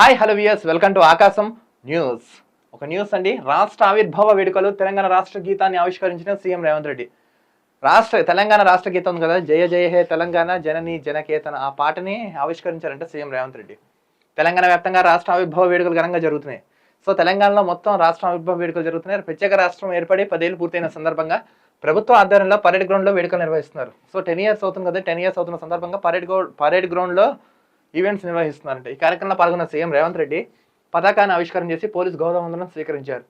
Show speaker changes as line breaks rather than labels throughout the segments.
Hi hello viewers welcome to Akasam news. ఒక news అండి. రాష్ట్ర ఆవిర్భావ వేడుకలు తెలంగాణ రాష్ట్ర గీతాన్ని ఆవిష్కరించిన సీఎం రేవంత్ రెడ్డి. రాష్ట్ర తెలంగాణ రాష్ట్ర గీతం ఉంది కదా జయ జయ హే తెలంగాణ జనని జనకేతన ఆ పాటని ఆవిష్కరించారంటే సీఎం రేవంత్ రెడ్డి. తెలంగాణ వ్యాప్తంగా రాష్ట్ర ఆవిర్భావ వేడుకలు ఘనంగా జరుగుతున్నాయి. సో తెలంగాణలో మొత్తం రాష్ట్ర ఆవిర్భావ వేడుకలు జరుగుతున్నాయి. ప్రత్యేక రాష్ట్రం ఏర్పడి పదేళ్ళు పూర్తయిన సందర్భంగా ప్రభుత్వ ఆధ్వర్యంలో పరేడ్ గ్రౌండ్లో వేడుకలు నిర్వహిస్తున్నారు. సో టెన్ ఇయర్స్ అవుతుంది కదా టెన్ ఇయర్స్ అవుతున్న సందర్భంగా పరేడ్ గ్రౌండ్ పరేడ్ గ్రౌండ్లో ఈవెంట్స్ నిర్వహిస్తున్నారంట. ఈ కార్యక్రమంలో పాల్గొన్న సీఎం రేవంత్ రెడ్డి పతాకాన్ని ఆవిష్కరణ చేసి పోలీస్ గౌరవవందనం స్వీకరించారు.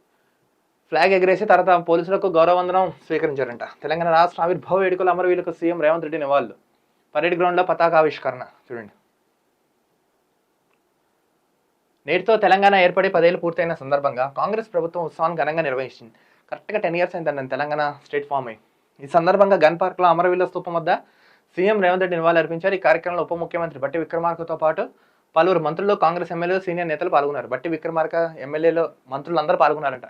ఫ్లాగ్ ఎగరేసి తర్వాత పోలీసులకు గౌరవవందనం స్వీకరించారంట. తెలంగాణ రాష్ట్ర ఆవిర్భావ వేడుకలు అమరవీరులకు సీఎం రేవంత్ రెడ్డి నివాళులు. పరేడ్ గ్రౌండ్లో పతాక ఆవిష్కరణ. చూడండి. నేటితో తెలంగాణ ఏర్పడి పదేళ్ళు పూర్తయిన సందర్భంగా కాంగ్రెస్ ప్రభుత్వం ఉత్సవాన్ని ఘనంగా నిర్వహించింది. కరెక్ట్గా టెన్ ఇయర్స్ అయిందండి తెలంగాణ స్టేట్ ఫామ్ అయ్యి. ఈ సందర్భంగా గన్ పార్క్లో అమరవీరుల స్థూపం వద్ద సీఎం రేవంత్ రెడ్డి నివాళులర్పించారు ఈ కార్యక్రమంలో ఉప ముఖ్యమంత్రి బట్టి విక్రమార్కతో పాటు పలువురు మంత్రులు కాంగ్రెస్ ఎమ్మెల్యేలు సీనియర్ నేతలు పాల్గొన్నారు. బట్టి విక్రమార్క ఎమ్మెల్యేలు మంత్రులు అందరూ పాల్గొన్నారంట.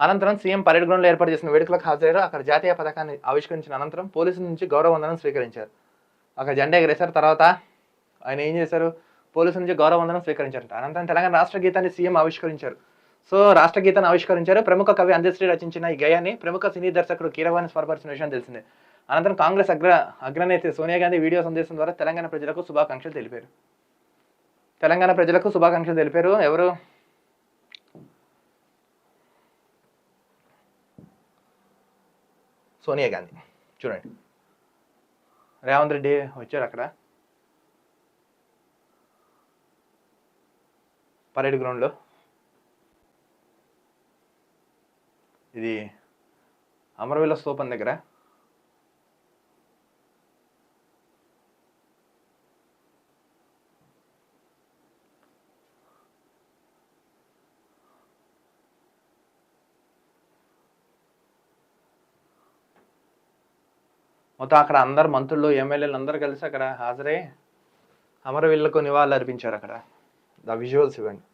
అనంతరం సీఎం పరేడ్ గ్రౌండ్లో ఏర్పాటు చేసిన వేడుకలకు హాజరయ్యారు. అక్కడ జాతీయ పథకాన్ని ఆవిష్కరించిన అనంతరం పోలీసుల నుంచి గౌరవ వందనం స్వీకరించారు. అక్కడ జెండా ఎగరేశారు. తర్వాత ఆయన ఏం చేశారు? పోలీసుల నుంచి గౌరవ వందనం స్వీకరించారంట. అనంతరం తెలంగాణ రాష్ట్ర గీతాన్ని సీఎం ఆవిష్కరించారు. సో రాష్ట్ర గీతాన్ని ఆవిష్కరించారు. ప్రముఖ కవి అందశ్రీ రచించిన ఈ గయాన్ని ప్రముఖ సినీ దర్శకుడు కీరవాణి స్వరపరిచిన విషయం తెలిసిందే. అనంతరం కాంగ్రెస్ అగ్ర అగ్రనేత సోనియా గాంధీ వీడియో సందేశం ద్వారా తెలంగాణ ప్రజలకు శుభాకాంక్షలు తెలిపారు. తెలంగాణ ప్రజలకు శుభాకాంక్షలు తెలిపారు. ఎవరు? సోనియా గాంధీ. చూడండి. రేవంత్ రెడ్డి వచ్చారు అక్కడ. పరేడ్ గ్రౌండ్లో. ఇది అమరవీల స్తూపం దగ్గర. మొత్తం అక్కడ అందరు మంత్రులు ఎమ్మెల్యేలు అందరూ కలిసి అక్కడ హాజరై అమరవీళ్ళకు నివాళులు అర్పించారు అక్కడ. ద విజువల్స్ ఇవ్వండి.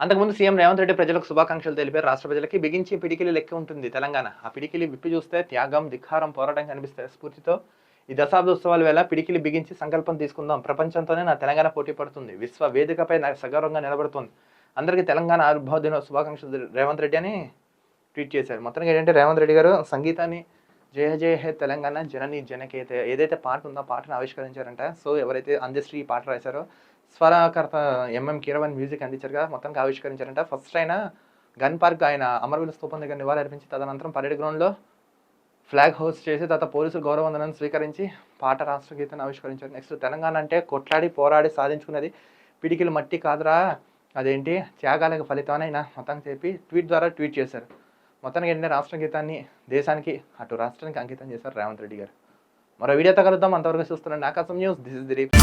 అంతకుముందు సీఎం రేవంత్ రెడ్డి ప్రజలకు శుభాకాంక్షలు తెలిపారు. రాష్ట్ర ప్రజలకి బిగించి పిడికిలి లెక్క ఉంటుంది తెలంగాణ. ఆ పిడికిలి విప్పి చూస్తే త్యాగం ధిక్కారం పోరాటం కనిపిస్తాయి స్ఫూర్తితో. ఈ దశాబ్ద ఉత్సవాల వేళ పిడికిలి బిగించి సంకల్పం తీసుకుందాం. ప్రపంచంతోనే నా తెలంగాణ పోటీ పడుతుంది. విశ్వ వేదికపై నా సగౌరవంగా నిలబడుతుంది. అందరికీ తెలంగాణ ఆవిర్భావ దిన శుభాకాంక్షలు రేవంత్ రెడ్డి అని ట్వీట్ చేశారు. మొత్తానికి ఏంటంటే రేవంత్ రెడ్డి గారు సంగీతాన్ని జయ జయ హే తెలంగాణ జనని జనకైతే ఏదైతే పాట ఉందో పాటను ఆవిష్కరించారంట. సో ఎవరైతే అందశ్రీ ఈ పాట రాశారో స్వరకర్త ఎంఎం కీరవన్ మ్యూజిక్ అందించారుగా. మొత్తానికి ఆవిష్కరించారంట. ఫస్ట్ ఆయన గన్ పార్క్ ఆయన అమరవీల స్థూపం దగ్గర నివాళి అర్పించి తదనంతరం పరేడ్ గ్రౌండ్లో ఫ్లాగ్ హోస్ట్ చేసి తర్వాత పోలీసులు గౌరవందనం స్వీకరించి పాట రాష్ట్ర గీతాన్ని ఆవిష్కరించారు. నెక్స్ట్ తెలంగాణ అంటే కొట్లాడి పోరాడి సాధించుకున్నది పిడికిలు మట్టి కాదురా. అదేంటి? త్యాగాలకు ఫలితం ఆయన మొత్తానికి చెప్పి ట్వీట్ ద్వారా ట్వీట్ చేశారు. మొత్తానికి ఏంటంటే రాష్ట్ర గీతాన్ని దేశానికి అటు రాష్ట్రానికి అంకితం చేశారు రేవంత్ రెడ్డి గారు. మరో వీడియోతో కలుద్దాం. అంతవరకు చూస్తున్నాండి ఆకాశం న్యూస్. This is Dilip